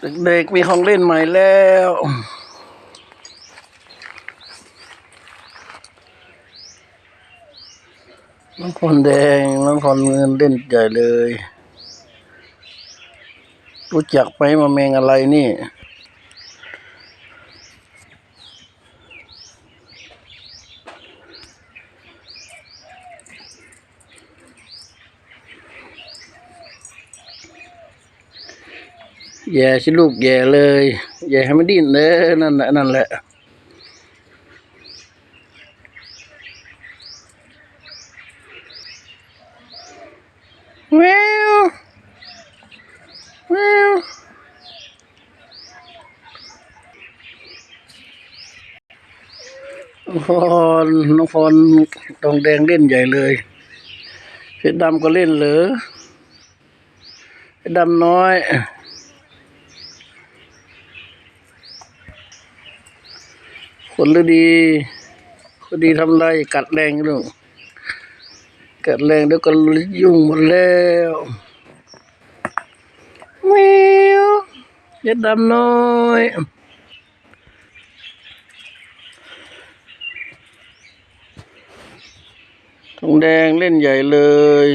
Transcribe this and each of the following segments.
เด็กๆมีของเล่นใหม่แล้ว น้องคนแดง น้องคนเงินเล่นใหญ่เลย รู้จักไหมมาแมงอะไรนี่ แย่สิลูกแย่เลย แย่ให้มันดิ้นเลยนั่นแหละนั่นแหละแววแววฟอนน้องฟอนตองแดงเล่นใหญ่เลยเพชรดำก็เล่นเหรอเพชรดำน้อย คนฤดีคนดีทำไรกัดแรงลูกกัดแรงเดี๋ยวก็ยุ่งหมดแล้วแมวเย็ดดำน้อยทองแดงเล่นใหญ่เลย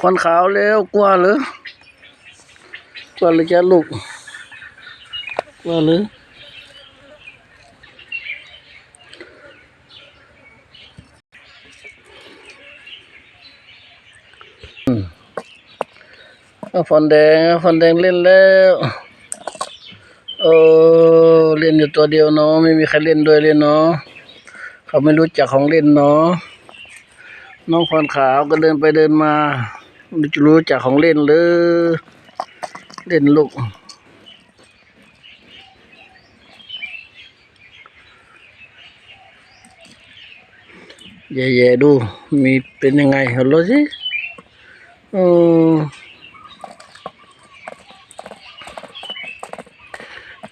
ควันขาวแล้วกลัวหรือกลัวหรือจะลูกกลัวหรืออืมเอาฟอนแดงฟอนแดงเล่นแล้วโอ้เล่นอยู่ตัวเดียวเนาะไม่มีใครเล่นด้วยเลยเนาะเขาไม่รู้จักของเล่นเนาะน้องฟอนขาวก็เดินไปเดินมา ไม่รู้จักของเล่นเลย เล่นลูก แย่ๆดู มีเป็นยังไงฮัลโหลสิโอ้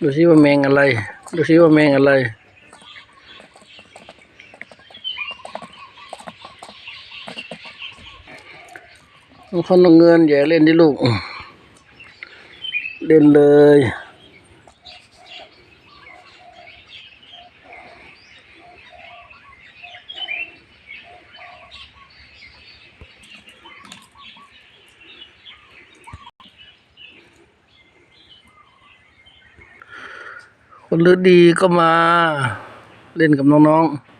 ดูสิว่าแมงอะไร ดูสิว่าแมงอะไร คนเอาเงินอย่าเล่นดิลูก เล่นเลยคนฤดีก็มา เล่นกับน้องๆ